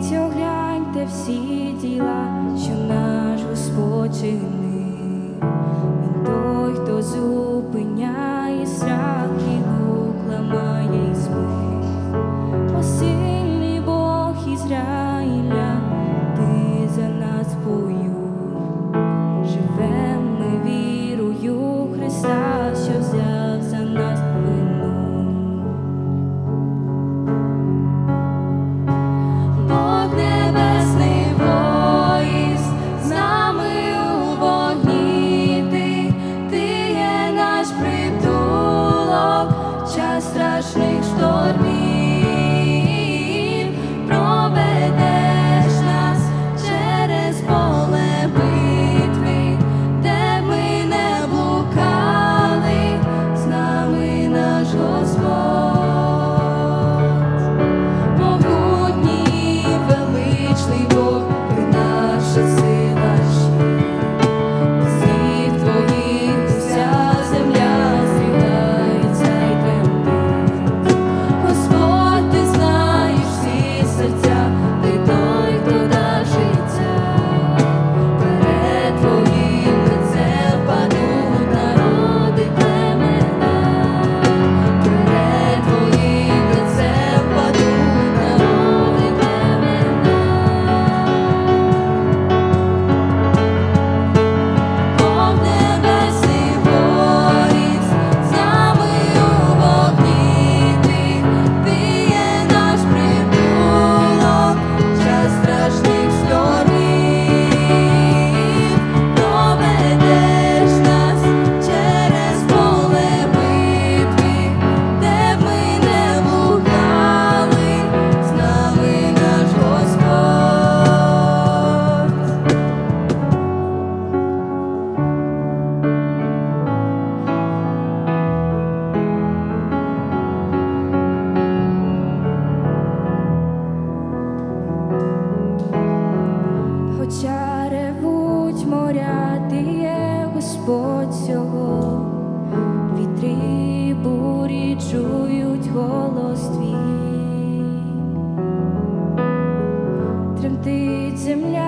Дивіться, огляньте всі діла, що наш Господь чинив, Він той, хто зу. Господь цього, вітри бурі чують голос твій, тремтить земля.